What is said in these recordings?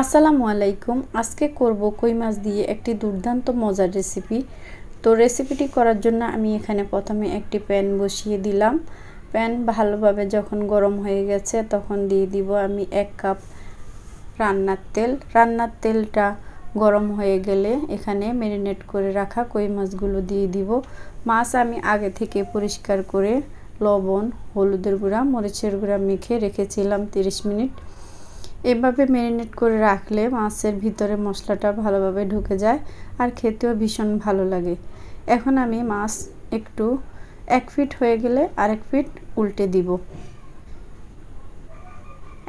আসসালামু আলাইকুম। আজকে করব কই মাছ দিয়ে একটি দুর্দান্ত মজার রেসিপি তো রেসিপিটি করার জন্য আমি এখানে প্রথমে একটি প্যান বসিয়ে দিলাম। প্যান ভালোভাবে যখন গরম হয়ে গেছে তখন দিয়ে দিব আমি এক কাপ রান্নার তেল। রান্নার তেলটা গরম হয়ে গেলে এখানে ম্যারিনেট করে রাখা কই মাছগুলো দিয়ে দিব। মাছ আমি আগে থেকে পরিষ্কার করে লবণ, হলুদের গুঁড়া, মরিচের গুঁড়া মেখে রেখেছিলাম 30 মিনিট। এভাবে ম্যারিনেট করে রাখলে মাছের ভিতরে মশলাটা ভালোভাবে ঢুকে যায় আর খেতেও ভীষণ ভালো লাগে। এখন আমি মাছ একটু এক ফিট হয়ে গেলে আরেক ফিট উল্টে দিব।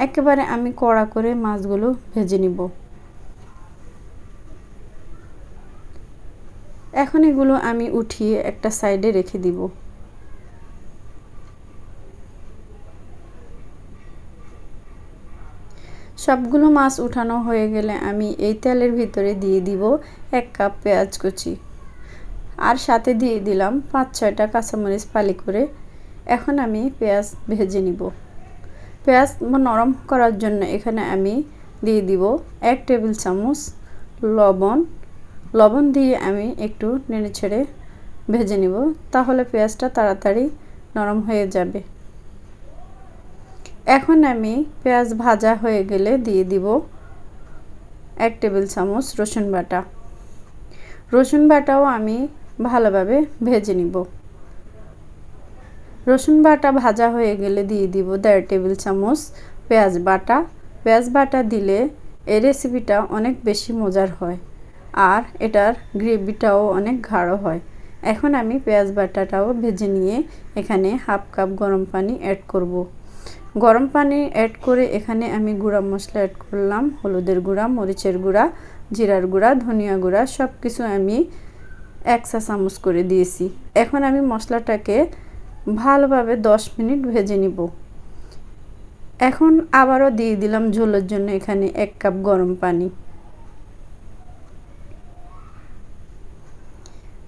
একেবারে আমি কড়া করে মাছগুলো ভেজে নিব। এখন এগুলো আমি উঠিয়ে একটা সাইডে রেখে দিব। সবগুলো মাছ উঠানো হয়ে গেলে আমি এই তেলের ভিতরে দিয়ে দিব এক কাপ পেঁয়াজ কুচি। আর সাথে দিয়ে দিলাম পাঁচ, ছয়টা কাঁচামরিচ পালি করে। এখন আমি পেঁয়াজ ভেজে নিব। পেঁয়াজ নরম করার জন্য এখানে আমি দিয়ে দিব এক টেবিল চামচ লবণ। লবণ দিয়ে আমি একটু নেড়ে ছেড়ে ভেজে নিব। তাহলে পেঁয়াজটা তাড়াতাড়ি নরম হয়ে যাবে। এখন আমি পেঁয়াজ ভাজা হয়ে গেলে দিয়ে দিব এক টেবিল চামচ রসুন বাটা। রসুন বাটাও আমি ভালোভাবে ভেজে নিব। রসুন বাটা ভাজা হয়ে গেলে দিয়ে দিব দেড় টেবিল চামচ পেঁয়াজ বাটা। পেঁয়াজ বাটা দিলে এই রেসিপিটা অনেক বেশি মজার হয় আর এটার গ্রেভিটাও অনেক গাঢ় হয়। এখন আমি পেঁয়াজ বাটাটাও ভেজে নিয়ে এখানে হাফ কাপ গরম পানি অ্যাড করব। গরম পানি অ্যাড করে এখানে আমি গুঁড়া মশলা অ্যাড করলাম, হলুদের গুঁড়া, মরিচের গুঁড়া, জিরার গুঁড়া, ধনিয়া গুঁড়া সব কিছু আমি এক চা চামচ করে দিয়েছি। এখন আমি মশলাটাকে ভালোভাবে দশ মিনিট ভেজে নিব। এখন আবারও দিয়ে দিলাম ঝোলের জন্য এখানে এক কাপ গরম পানি।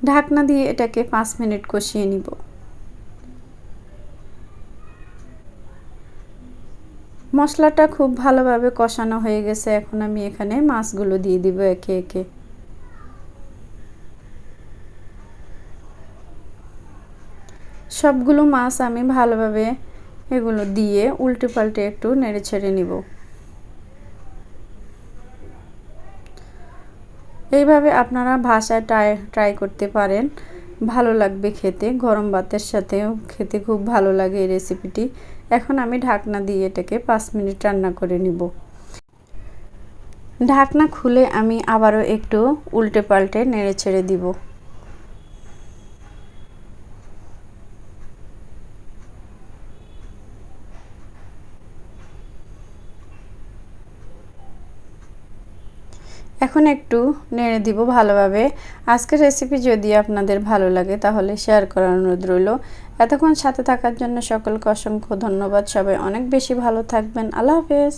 ঢাকনা দিয়ে এটাকে পাঁচ মিনিট কষিয়ে নিব। মশলাটা খুব ভালোভাবে কষানো হয়ে গেছে। এখন আমি এখানে মাছগুলো দিয়ে দিব একে একে। সবগুলো মাছ আমি ভালোভাবে এগুলো দিয়ে উল্টে পাল্টে একটু নেড়ে ছেড়ে নিব। এইভাবে আপনারা ভাষায় ট্রাই ট্রাই করতে পারেন। ভালো লাগবে খেতে। গরম ভাতের সাথেও খেতে খুব ভালো লাগে এই রেসিপিটি এখন আমি ঢাকনা দিয়ে এটাকে পাঁচ মিনিট রান্না করে নিব। ঢাকনা খুলে আমি আবারও একটু উল্টে পাল্টে নেড়ে ছেড়ে দিব। এখন একটু নেড়ে দিব ভালোভাবে। আজকের রেসিপি যদি আপনাদের ভালো লাগে তাহলে শেয়ার করার অনুরোধ রইল। এতক্ষণ সাথে থাকার জন্য সকলকে অসংখ্য ধন্যবাদ। সবাই অনেক বেশি ভালো থাকবেন। আল্লাহ হাফেজ।